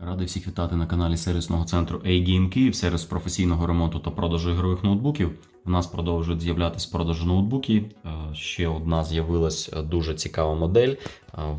Радий всіх вітати на каналі сервісного центру A-Game Київ, сервіс професійного ремонту та продажу ігрових ноутбуків. У нас продовжують з'являтися продажі ноутбуки. Е, Ще одна з'явилась е, дуже цікава модель е,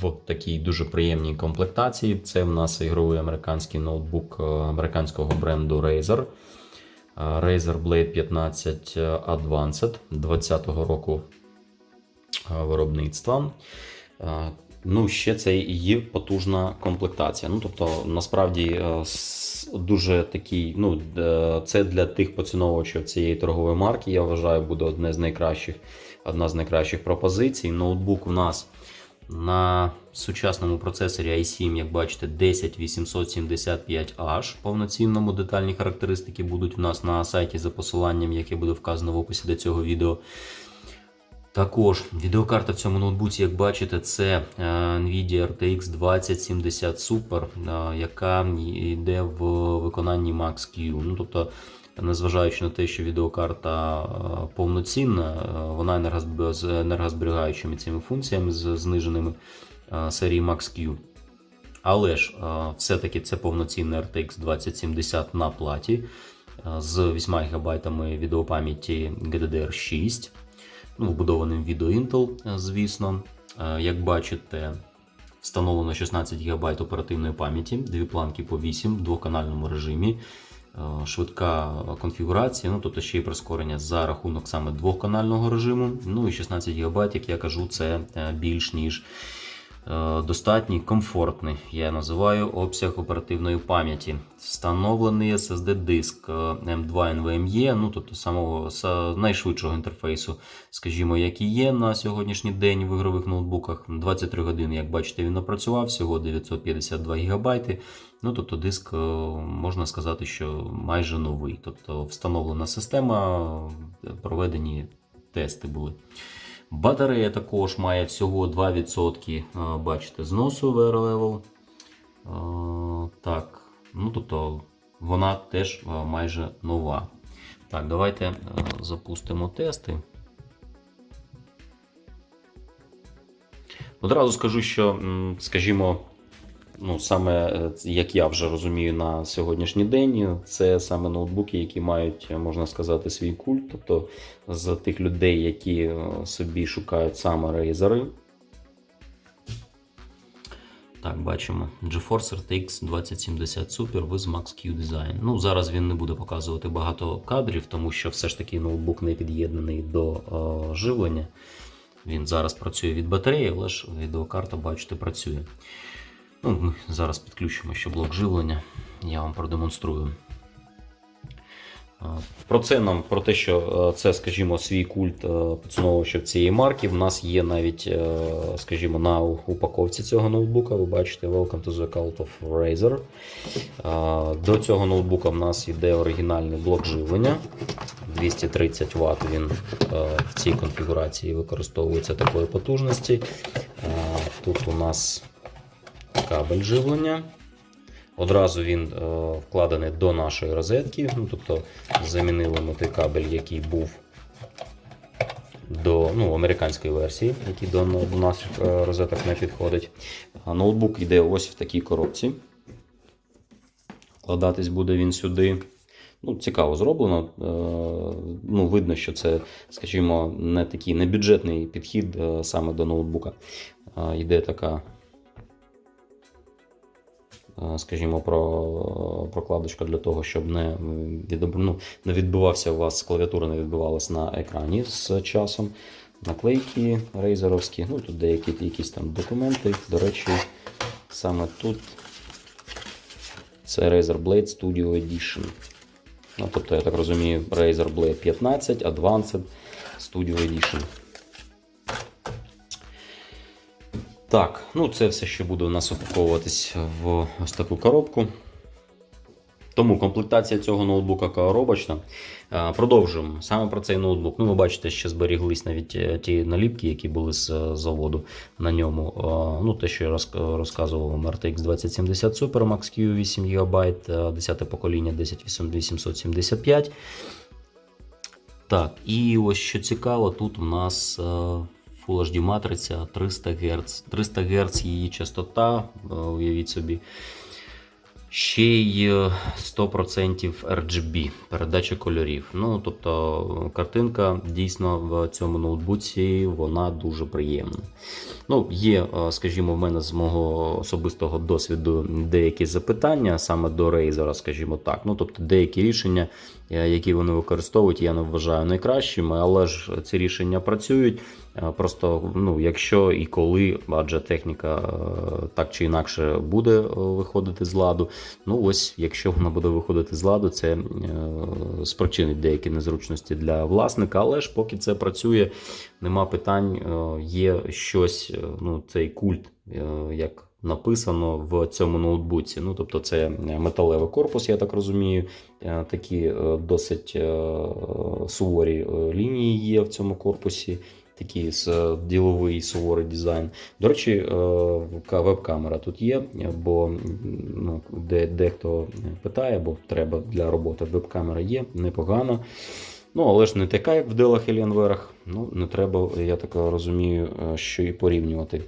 в такій дуже приємній комплектації. Це в нас ігровий американський ноутбук американського бренду Razer. Razer Blade 15 Advanced 2020 року виробництва. Ну, ще це і є потужна комплектація. Ну, тобто, насправді е, дуже такий, ну, е, це для тих поціновувачів цієї торгової марки, я вважаю, буде одне з найкращих, одна з найкращих пропозицій. Ноутбук у нас на сучасному процесорі i7, як бачите, 10875H. Повноцінному детальні характеристики будуть у нас на сайті за посиланням, яке буде вказано в описі до цього відео. Також відеокарта в цьому ноутбуці, як бачите, це е, Nvidia RTX 2070 Super, е, яка йде в виконанні Max-Q. Ну, тобто, незважаючи на те, що відеокарта е, повноцінна, вона з енергозберігаючими цими функціями з зниженими серії Max-Q. Але ж все-таки це повноцінний RTX 2070 на платі з 8 ГБ відеопам'яті GDDR6 ну, вбудованим відео Intel, е, звісно. Е, Як бачите, встановлено 16 ГБ оперативної пам'яті, дві планки по 8 в двоканальному режимі. Е, Швидка конфігурація, ну тобто ще й прискорення за рахунок саме двоканального режиму. Ну і 16 ГБ, як я кажу, це більш ніж достатній, комфортний, я називаю обсяг оперативної пам'яті. Встановлений SSD-диск е, M2 NVMe, ну тобто самого найшвидшого інтерфейсу, скажімо, який є на сьогоднішній день в ігрових ноутбуках. 23 години, як бачите, він напрацював, всього 952 ГБ. Ну, тобто диск, е, можна сказати, що майже новий. Тобто встановлена система, е, проведені тести були. Батарея також має всього 2%, е, бачите, зносу VR level. Е, Так, ну тобто вона теж е, майже нова. Так, давайте запустимо тести. Одразу скажу, що, скажімо, ну, саме е, як я вже розумію на сьогоднішній день, це саме ноутбуки, які мають, е, можна сказати, свій культ. Тобто з тих людей, які е, собі шукають саме рейзери. Так, бачимо. GeForce RTX 2070 Super with Max-Q Design. Ну, зараз він не буде показувати багато кадрів, тому що все ж таки ноутбук не під'єднаний до е, живлення. Він зараз працює від батареї, але ж відеокарта, бачите, працює. Ну, ми зараз підключимо ще блок живлення, я вам продемонструю. Е, Про це нам, про те, що е, це, скажімо, свій культ е, поціновувачів цієї марки. В нас є навіть, скажімо, на упаковці цього ноутбука. Ви бачите Welcome to the Cult of Razer. До цього ноутбука в нас йде оригінальний блок живлення. 230 Вт він в цій конфігурації використовується такої потужності. Тут у нас кабель живлення. Одразу він е, вкладений до нашої розетки. Ну, тобто замінили ми той кабель, який був до ну, американської версії, який до, до наших е, розеток не підходить. Ноутбук йде ось в такій коробці. Вкладатись буде він сюди. Ну, цікаво зроблено. Е, ну, видно, що це, скажімо, не такий небюджетний підхід саме до ноутбука. Йде така скажімо, про прокладочка для того, щоб не, відоб... ну, не відбивався у вас клавіатура не відбивалась на екрані з часом. Наклейки рейзеровські, ну тут деякі якісь там документи. До речі, саме тут це Razer Blade Studio Edition. Ну, тобто, я так розумію, Razer Blade 15 Advanced Studio Edition. Так, ну це все ще буде у нас упаковуватись в ось таку коробку. Тому комплектація цього ноутбука коробочна. Е, Продовжуємо саме про цей ноутбук. Ну, ви бачите, що зберіглись навіть е, ті наліпки, які були з е, заводу на ньому. Ну, те, що я розказував вам RTX 2070 Super Max-Q 8 ГБ, 10 покоління 10875. Так, і ось що цікаво, тут у нас Full HD матриця 300 Гц. 300 Гц її частота, е, уявіть собі. Ще й е, 100% RGB, передача кольорів. Ну, тобто картинка дійсно в цьому ноутбуці вона дуже приємна. Ну, є, е, скажімо, в мене з мого особистого досвіду деякі запитання саме до Razer, скажімо так. Ну, тобто деякі рішення, е, які вони використовують, я не вважаю найкращими, але ж ці рішення працюють. Е, Просто ну, якщо і коли, адже техніка е, так чи інакше буде е, виходити з ладу. Ну ось, якщо вона буде виходити з ладу, це спричинить деякі незручності для власника. Але ж поки це працює, нема питань. Є щось, ну цей культ, як написано в цьому ноутбуці. Ну тобто, це металевий корпус, я так розумію. Такі досить суворі лінії є в цьому корпусі. Такий діловий суворий дизайн. До речі, е, веб-камера тут є, бо ну, де, дехто питає, бо треба для роботи веб-камера є, непогано. Ну, але ж не така, як в Делах і Ленверах. Ну, не треба, я так розумію, е, що і порівнювати.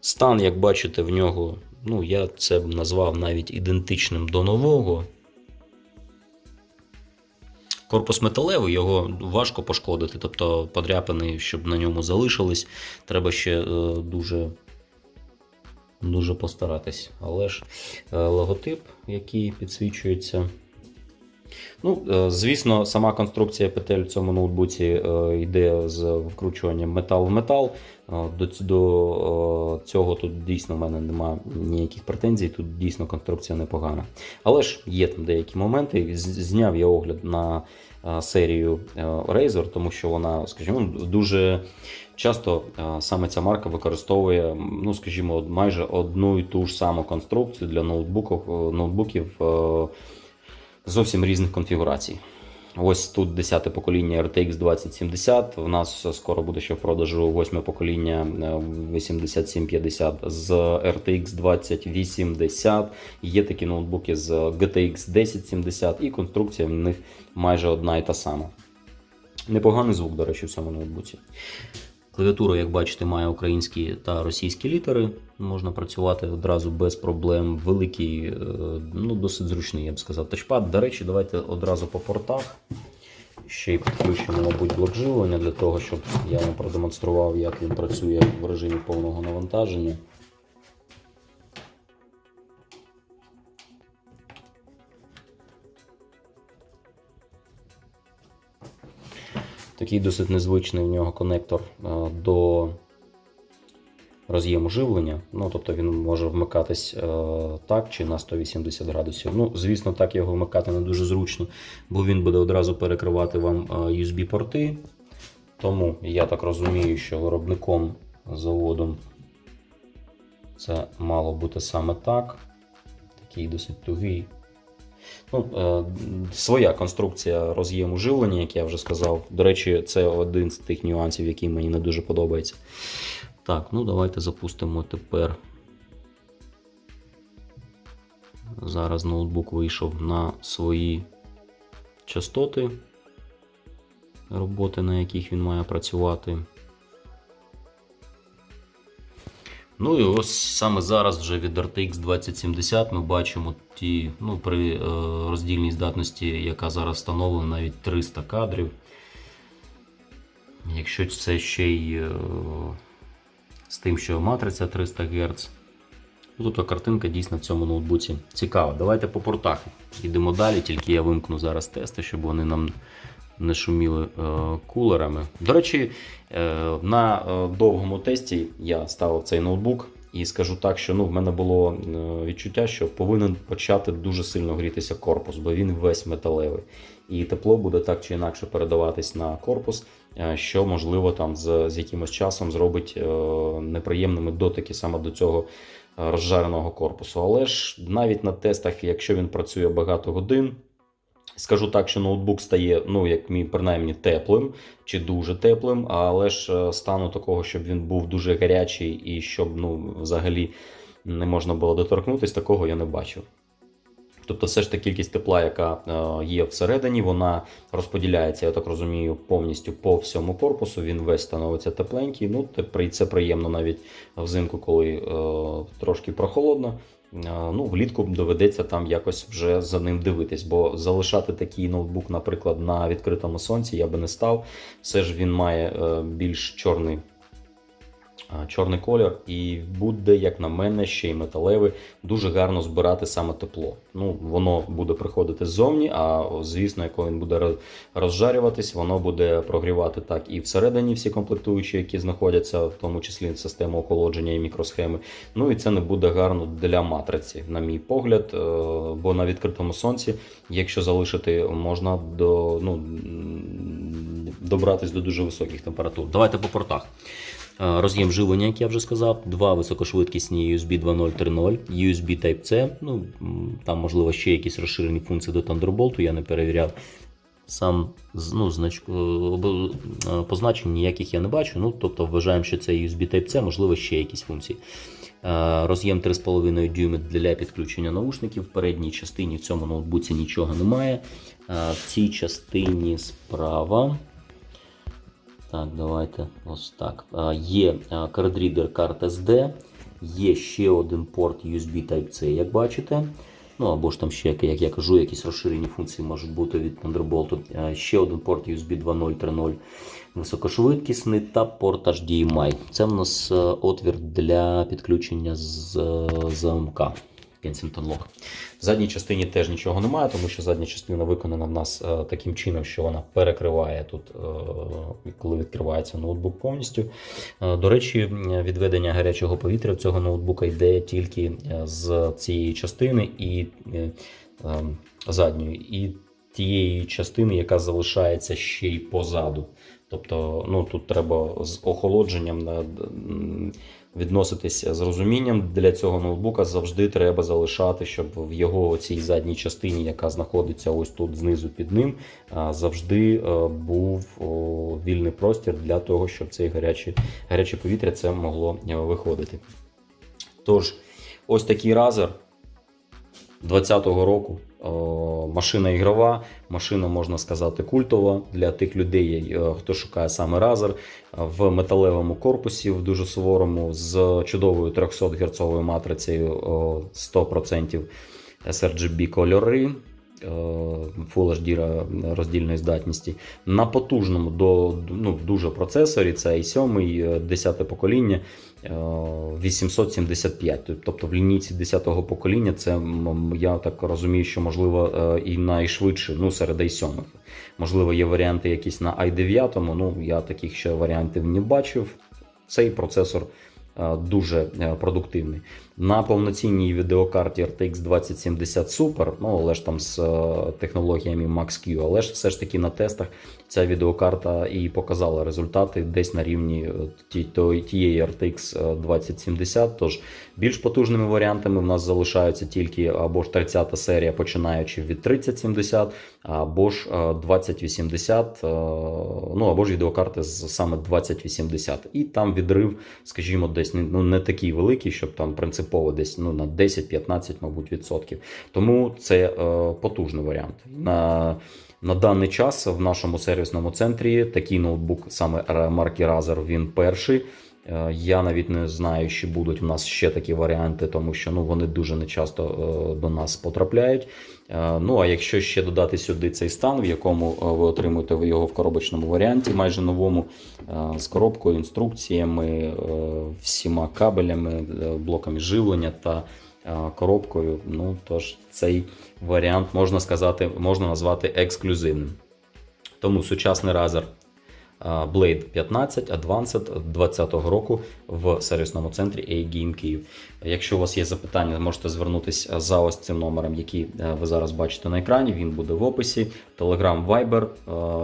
Стан, як бачите, в нього, ну, я це б назвав навіть ідентичним до нового. Корпус металевий, його важко пошкодити, тобто подряпини, щоб на ньому залишились, треба ще е, дуже, дуже постаратись. Але ж е, логотип, який підсвічується. Ну, е, звісно, сама конструкція петель в цьому ноутбуці е, йде з вкручуванням метал в метал. Е, До, до цього тут дійсно в мене немає ніяких претензій, тут дійсно конструкція непогана. Але ж є там деякі моменти. Зняв я огляд на серію Razer, тому що вона, скажімо, дуже часто саме ця марка використовує, ну, скажімо, майже одну і ту ж саму конструкцію для ноутбуків, ноутбуків зовсім різних конфігурацій. Ось тут 10 покоління RTX 2070. У нас скоро буде ще в продажу 8 покоління е, 8750 з RTX 2080. Є такі ноутбуки з GTX 1070 і конструкція в них майже одна і та сама. Непоганий звук, до речі, в цьому ноутбуці. Клавіатура, як бачите, має українські та російські літери. Можна працювати одразу без проблем. Великий, е, ну досить зручний, я б сказав, тачпад. До речі, давайте одразу по портах. Ще й підключимо, мабуть, блок живлення для того, щоб я вам продемонстрував, як він працює в режимі повного навантаження. Такий досить незвичний в нього конектор е, до роз'єму живлення. Ну, тобто він може вмикатись е, так чи на 180 градусів. Ну, звісно, так його вмикати не дуже зручно, бо він буде одразу перекривати вам е, USB-порти. Тому я так розумію, що виробником заводом це мало бути саме так. Такий досить тугий. Ну, е, своя конструкція роз'єму живлення, як я вже сказав. До речі, це один з тих нюансів, який мені не дуже подобається. Так, ну давайте запустимо тепер. Зараз ноутбук вийшов на свої частоти роботи, на яких він має працювати. Ну і ось саме зараз вже від RTX 2070 ми бачимо ті, ну, при е, роздільній здатності, яка зараз встановлена, навіть 300 кадрів. Якщо це ще й е, з тим, що матриця 300 Гц. Ну, Тобто картинка дійсно в цьому ноутбуці цікава. Давайте по портах йдемо далі, тільки я вимкну зараз тести, щоб вони нам не шуміли е, кулерами. До речі, е, на е, довгому тесті я ставив цей ноутбук. І скажу так, що ну, в мене було відчуття, що повинен почати дуже сильно грітися корпус, бо він весь металевий. І тепло буде так чи інакше передаватись на корпус, що можливо там з, з якимось часом зробить неприємними дотики саме до цього розжареного корпусу. Але ж навіть на тестах, якщо він працює багато годин, Скажу так, що ноутбук стає, ну, як мій, принаймні, теплим чи дуже теплим, але ж е, стану такого, щоб він був дуже гарячий і щоб ну, взагалі не можна було доторкнутися, такого я не бачив. Тобто, все ж та кількість тепла, яка е, є всередині, вона розподіляється, я так розумію, повністю по всьому корпусу. Він весь становиться тепленький. Ну, це приємно навіть взимку, коли е, трошки прохолодно. Ну, влітку доведеться там якось вже за ним дивитись, бо залишати такий ноутбук, наприклад, на відкритому сонці я би не став. Все ж він має е, більш чорний, чорний колір, і буде, як на мене, ще й металевий, дуже гарно збирати саме тепло. Ну, воно буде приходити ззовні, а звісно, коли він буде розжарюватись, воно буде прогрівати так і всередині всі комплектуючі, які знаходяться, в тому числі система охолодження і мікросхеми. Ну і це не буде гарно для матриці, на мій погляд. е, Бо на відкритому сонці, якщо залишити, можна до, ну, добратись до дуже високих температур. Давайте по портах. Е, Роз'єм живлення, як я вже сказав, два високошвидкісні USB 2.0 3.0, USB Type-C. Ну, там, можливо, ще якісь розширені функції до Thunderbolt, я не перевіряв. Сам ну, значку, е, позначень ніяких я не бачу. Ну, тобто вважаємо, що це USB Type-C, можливо, ще якісь функції. Е, Роз'єм 3,5 дюйми для підключення наушників. В передній частині в цьому ноутбуці нічого немає. Е, В цій частині справа. Так, давайте ось так. Є кардрідер карт SD, є ще один порт USB Type-C, як бачите. Ну або ж там ще, як я кажу, якісь розширені функції можуть бути від Thunderbolt. Ще один порт USB 2.0 3.0 високошвидкісний та порт HDMI. Це в нас е, отвір для підключення з е, замка. Kensington Lock. В задній частині теж нічого немає, тому що задня частина виконана в нас е, таким чином, що вона перекриває тут, е, коли відкривається ноутбук повністю. Е, До речі, відведення гарячого повітря цього ноутбука йде тільки з цієї частини і е, е, задньої, і тієї частини, яка залишається ще й позаду. Тобто, ну тут треба з охолодженням відноситися з розумінням. Для цього ноутбука завжди треба залишати, щоб в його цій задній частині, яка знаходиться ось тут знизу під ним, завжди е, був вільний простір для того, щоб це гаряче, гаряче повітря це могло е, виходити. Тож, ось такий разер 20-го року. Машина ігрова, машина, можна сказати, культова для тих людей, е, хто шукає саме разер в металевому корпусі, в дуже суворому, з чудовою 300 герцовою матрицею 100% sRGB кольори. Е, Full HD роздільної здатності. На потужному до ну, дуже процесорі, це і 7, 10 покоління, е, 875. Тобто в лінійці 10-го покоління це я так розумію, що можливо е, і найшвидше, ну серед i7. Можливо, є варіанти якісь на i9, ну я таких ще варіантів не бачив. Цей процесор е, дуже е, продуктивний. На повноцінній відеокарті RTX 2070 Super, ну але ж там з е, технологіями Max-Q, але ж все ж таки на тестах ця відеокарта і показала результати десь на рівні е, тієї RTX 2070. Тож більш потужними варіантами в нас залишаються тільки або ж 30 серія, починаючи від 3070, або ж е, 2080, е, ну або ж відеокарти з саме 2080. І там відрив, скажімо, десь ну, не такий великий, щоб там принципово десь ну, на 10-15, мабуть, відсотків. Тому це е, потужний варіант. На на даний час в нашому сервісному центрі такий ноутбук, саме марки Razer, він перший. Е, Я навіть не знаю, чи будуть в нас ще такі варіанти, тому що ну, вони дуже нечасто е, до нас потрапляють. Е, Ну а якщо ще додати сюди цей стан, в якому ви отримуєте його в коробочному варіанті, майже новому, з коробкою, інструкціями, всіма кабелями, блоками живлення та коробкою, ну тож цей варіант можна сказати, можна назвати ексклюзивним. Тому сучасний Razer Blade 15 Advanced 2020 року в сервісному центрі A-Game Київ. Якщо у вас є запитання, можете звернутися за ось цим номером, який е, ви зараз бачите на екрані. Він буде в описі. Telegram, Viber.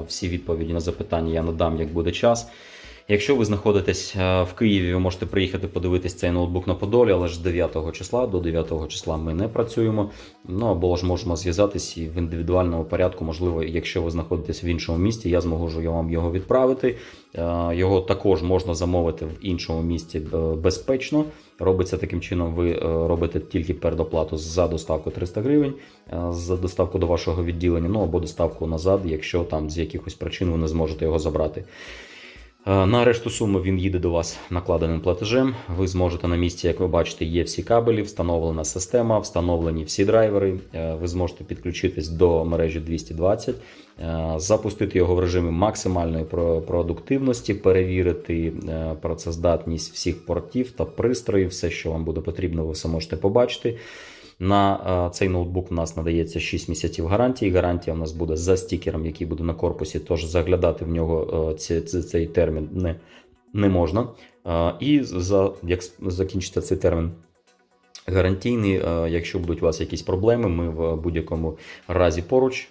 Е, Всі відповіді на запитання я надам, як буде час. Якщо ви знаходитесь е, в Києві, ви можете приїхати подивитись цей ноутбук на Подолі, але ж з 9 числа до 9 числа ми не працюємо. Ну або ж можемо зв'язатись і в індивідуальному порядку. Можливо, якщо ви знаходитесь в іншому місті, я зможу я вам його відправити. Е, Його також можна замовити в іншому місті безпечно. Робиться таким чином, ви е, робите тільки передоплату за доставку 300 гривень, за доставку до вашого відділення, ну або доставку назад, якщо там з якихось причин ви не зможете його забрати. Е, На решту суми він їде до вас накладеним платежем. Ви зможете на місці, як ви бачите, є всі кабелі, встановлена система, встановлені всі драйвери. Е, Ви зможете підключитись до мережі 220, е, запустити його в режимі максимальної про- продуктивності, перевірити працездатність всіх портів та пристроїв. Все, що вам буде потрібно, ви все можете побачити. На е, цей ноутбук у нас надається 6 місяців гарантії. Гарантія у нас буде за стікером, який буде на корпусі, тож заглядати в нього е, ці- цей термін не, не можна. Е, І за, як закінчиться цей термін гарантійний, якщо будуть у вас якісь проблеми, ми в будь-якому разі поруч.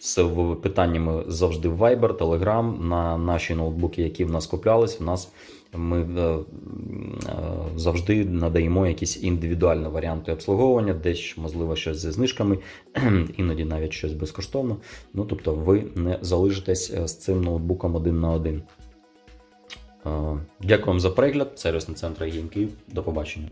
З питаннями завжди в Viber, Telegram, на наші ноутбуки, які в нас куплялись, в нас ми е, е, завжди надаємо якісь індивідуальні варіанти обслуговування, десь можливо щось зі знижками, іноді навіть щось безкоштовно. Ну тобто, ви не залишитесь е, з цим ноутбуком один на один. Дякую вам за перегляд. Сервісний центр «Єм Київ». До побачення.